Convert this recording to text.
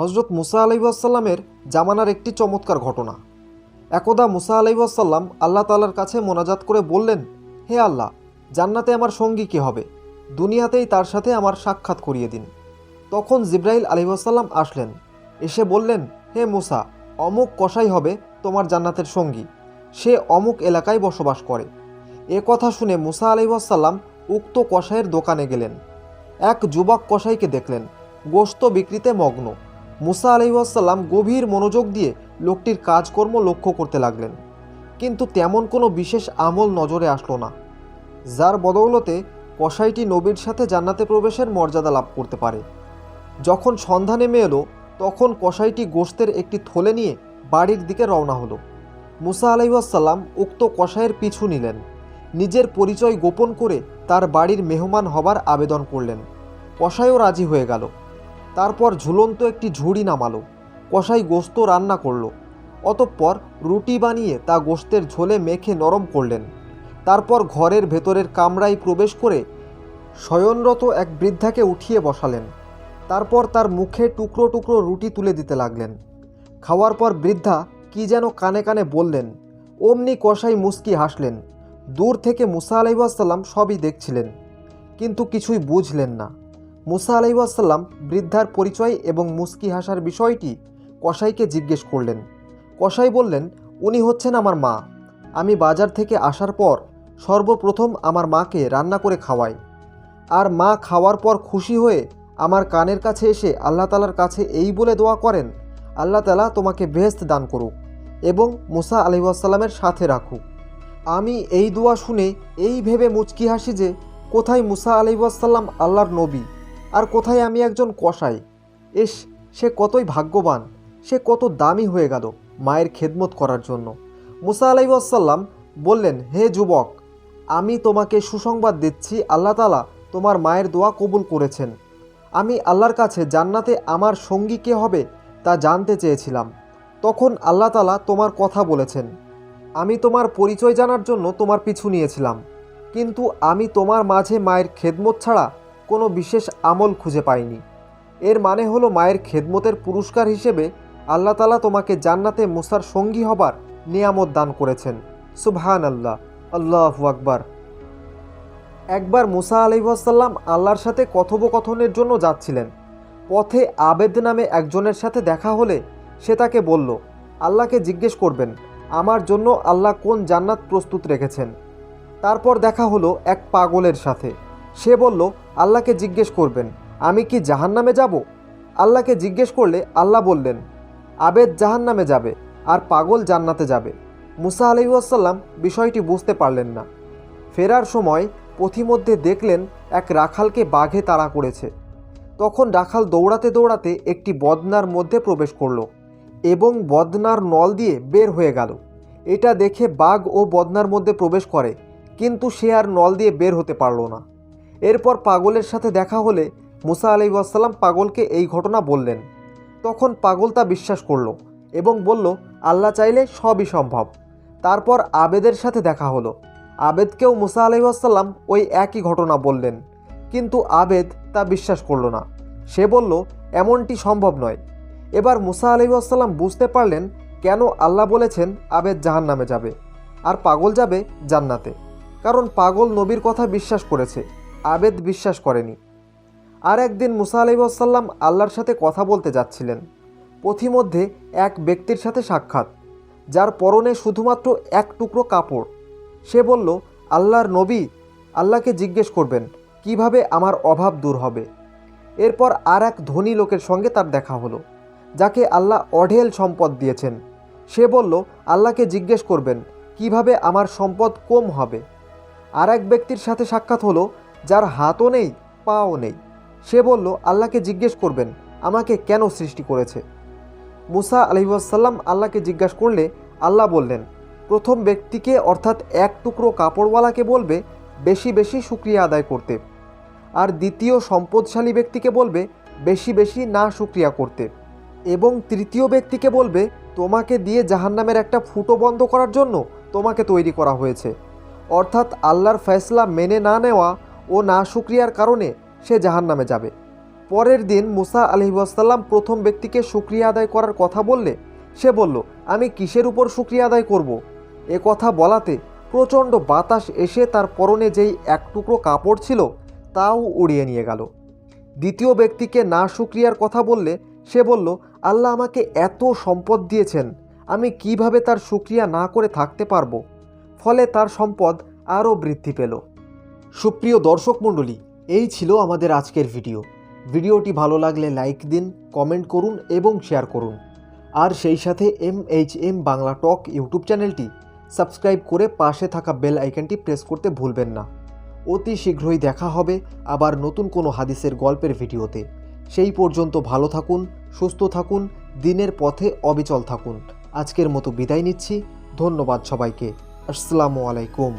হজরত মুসা আলাইসাল্লামের জামানার একটি চমৎকার ঘটনা। একদা মুসা আলাইসাল্লাম আল্লাহ তালার কাছে মোনাজাত করে বললেন, হে আল্লাহ, জান্নাতে আমার সঙ্গী কে হবে? দুনিয়াতেই তার সাথে আমার সাক্ষাৎ করিয়ে দিন। তখন জিব্রাইল আলহিসাল্লাম আসলেন, এসে বললেন, হে মুসা, অমুক কসাই হবে তোমার জান্নাতের সঙ্গী। সে অমুক এলাকায় বসবাস করে। এ কথা শুনে মুসা আলহিসাল্লাম উক্ত কসাইয়ের দোকানে গেলেন। এক যুবক কসাইকে দেখলেন গোস্ত বিক্রিতে মগ্ন। মুসা আলহিউসাল্লাম গভীর মনোযোগ দিয়ে লোকটির কাজকর্ম লক্ষ্য করতে লাগলেন। কিন্তু তেমন কোনো বিশেষ আমল নজরে আসলো না, যার বদৌলতে কসাইটি নবীর সাথে জান্নাতে প্রবেশের মর্যাদা লাভ করতে পারে। যখন সন্ধ্যা নেমে এলো, তখন কসাইটি গোস্তের একটি থলে নিয়ে বাড়ির দিকে রওনা হলো। মুসা আলাইসাল্লাম উক্ত কসাইয়ের পিছু নিলেন, নিজের পরিচয় গোপন করে তার বাড়ির মেহমান হবার আবেদন করলেন। কসাইও রাজি হয়ে গেল। তারপর ঝুলন্ত একটি ঝুড়ি নামালো কষাই গোস্ত রান্না করল। অতঃপর রুটি বানিয়ে তা গোস্তের ঝোলে মেখে নরম করলেন। তারপর ঘরের ভেতরের কামরায় প্রবেশ করে শয়নরত এক বৃদ্ধাকে উঠিয়ে বসালেন। তারপর তার মুখে টুকরো টুকরো রুটি তুলে দিতে লাগলেন। খাওয়ার পর বৃদ্ধা কি যেন কানে কানে বললেন, অমনি কষাই মুস্কি হাসলেন। দূর থেকে মুসা আলাইসাল্লাম সবই দেখছিলেন, কিন্তু কিছুই বুঝলেন না। মুসা আলাইসাল্লাম বৃদ্ধার পরিচয় এবং মুস্কি হাসার বিষয়টি কসাইকে জিজ্ঞেস করলেন। কসাই বললেন, উনি হচ্ছেন আমার মা। আমি বাজার থেকে আসার পর সর্বপ্রথম আমার মাকে রান্না করে খাওয়াই। আর মা খাওয়ার পর খুশি হয়ে আমার কানের কাছে এসে আল্লাহ তালার কাছে এই বলে দোয়া করেন, আল্লাহ তালা তোমাকে বেহেস্ত দান করুক এবং মুসা আলহিউসাল্লামের সাথে রাখুক। আমি এই দোয়া শুনে এই ভেবে মুচকি হাসি যে কোথায় মুসা আলহিউসাল্লাম আল্লাহর নবী। আর কোথায় আমি একজন কসাই? এস সে কতই ভাগ্যবান, সে কত দামি হয়ে গেল মায়ের খেদমত করার জন্য। মুসা আলাইসাল্লাম বললেন, হে যুবক, আমি তোমাকে সুসংবাদ দিচ্ছি, আল্লাহ তালা তোমার মায়ের দোয়া কবুল করেছেন। আমি আল্লাহর কাছে জান্নাতে আমার সঙ্গী কে হবে তা জানতে চেয়েছিলাম। তখন আল্লাহ তালা তোমার কথা বলেছেন। আমি তোমার পরিচয় জানার জন্য তোমার পিছু নিয়েছিলাম। কিন্তু আমি তোমার মাঝে মায়ের খেদমত ছাড়া কোনো বিশেষ আমল খুঁজে পাইনি এর মানে হলো মায়ের খেদমতের পুরস্কার হিসেবে আল্লাহ তালা তোমাকে জান্নাতে মুসার সঙ্গী হবার নিয়ামত দান করেছেন। সুবহান আল্লাহ আল্লাহু আকবার। একবার মুসা আলহিহাসাল্লাম আল্লাহর সাথে কথোপকথনের জন্য যাচ্ছিলেন। পথে আবেদ নামে একজনের সাথে দেখা হলে সে তাকে বলল, আল্লাহকে জিজ্ঞেস করবেন, আমার জন্য আল্লাহ কোন জান্নাত প্রস্তুত রেখেছেন? তারপর দেখা হলো এক পাগলের সাথে। সে বলল, আল্লাহকে জিজ্ঞেস করবেন, আমি কি জাহান নামে যাব? আল্লাহকে জিজ্ঞেস করলে আল্লাহ বললেন, আবেদ জাহান নামে যাবে আর পাগল জান্নাতে যাবে। মুসা আলহিউসাল্লাম বিষয়টি বুঝতে পারলেন না। ফেরার সময় পথিমধ্যে দেখলেন এক রাখালকে বাঘে তাড়া করেছে। তখন রাখাল দৌড়াতে দৌড়াতে একটি বদনার মধ্যে প্রবেশ করল এবং বদনার নল দিয়ে বের হয়ে গেল। এটা দেখে বাঘ ও বদনার মধ্যে প্রবেশ করে, কিন্তু সে আর নল দিয়ে বের হতে পারল না। এরপর পাগলের সাথে দেখা হলে মুসা আলি আসসালাম পাগলকে এই ঘটনা বললেন। তখন পাগল তা বিশ্বাস করল এবং বলল, আল্লাহ চাইলে সবই সম্ভব। তারপর আবেদের সাথে দেখা হলো। আবেদকেও মুসা আলহিহাসাল্লাম ওই একই ঘটনা বললেন, কিন্তু আবেদ তা বিশ্বাস করল না। সে বলল, এমনটি সম্ভব নয়। এবার মুসা আলহিহাসাল্লাম বুঝতে পারলেন কেন আল্লাহ বলেছেন আবেদ জাহান নামে যাবে, আর পাগল যাবে জান্নাতে। কারণ পাগল নবীর কথা বিশ্বাস করেছে। আবেদ বিশ্বাস করেনি। আর একদিন মুসা আলাইসাল্লাম আল্লাহর সাথে কথা বলতে যাচ্ছিলেন। পথিমধ্যে এক ব্যক্তির সাথে সাক্ষাৎ, যার পরনে শুধুমাত্র এক টুকরো কাপড়। সে বলল, আল্লাহর নবী আল্লাহকে জিজ্ঞেস করবেন, কীভাবে আমার অভাব দূর হবে? এরপর আর এক ধনী লোকের সঙ্গে তার দেখা হলো, যাকে আল্লাহ অঢেল সম্পদ দিয়েছেন। সে বলল, আল্লাহকে জিজ্ঞেস করবেন, কীভাবে আমার সম্পদ কম হবে? আর এক ব্যক্তির সাথে সাক্ষাৎ হলো যার হাতও নেই, পাও নেই। সে বলল, আল্লাহকে জিজ্ঞেস করবেন, আমাকে কেন সৃষ্টি করেছে? মুসা আলহিউসাল্লাম আল্লাহকে জিজ্ঞাসা করলে, আল্লাহ বললেন, প্রথম ব্যক্তিকে অর্থাৎ এক টুকরো কাপড়ওয়ালাকে বলবে, বেশি বেশি সুক্রিয়া আদায় করতে। আর দ্বিতীয় সম্পদশালী ব্যক্তিকে বলবে, বেশি বেশি না সুক্রিয়া করতে। এবং তৃতীয় ব্যক্তিকে বলবে, তোমাকে দিয়ে জাহান্নামের একটা ফুটো বন্ধ করার জন্য তোমাকে তৈরি করা হয়েছে। অর্থাৎ আল্লাহর ফয়সলা মেনে না নেওয়া ও না সুক্রিয়ার কারণে সে জাহান্নামে যাবে। পরের দিন মুসা আলহিবাসাল্লাম প্রথম ব্যক্তিকে সুক্রিয়া আদায় করার কথা বললে সে বলল, আমি কিসের উপর সুক্রিয়া আদায় করব। এ কথা বলাতে প্রচণ্ড বাতাস এসে তার পরনে যেই এক টুকরো কাপড় ছিল, তাও উড়িয়ে নিয়ে গেল। দ্বিতীয় ব্যক্তিকে না সুক্রিয়ার কথা বললে সে বলল, আল্লাহ আমাকে এত সম্পদ দিয়েছেন, আমি কীভাবে তার সুক্রিয়া না করে থাকতে পারব? ফলে তার সম্পদ আরও বৃদ্ধি পেল। সুপ্রিয় দর্শক মণ্ডলী, এই ছিল আমাদের আজকের ভিডিও। ভিডিওটি ভালো লাগলে লাইক দিন, কমেন্ট করুন এবং শেয়ার করুন। আর সেই সাথে M H M Bangla talk YouTube চ্যানেলটি সাবস্ক্রাইব করে পাশে থাকা বেল আইকনটি প্রেস করতে ভুলবেন না। অতি শীঘ্রই দেখা হবে আবার নতুন কোনো হাদিসের গল্পের ভিডিওতে। সেই পর্যন্ত ভালো থাকুন, সুস্থ থাকুন, দিনের পথে অবিচল থাকুন। আজকের মতো বিদায় নিচ্ছি, ধন্যবাদ সবাইকে। আসসালামু আলাইকুম।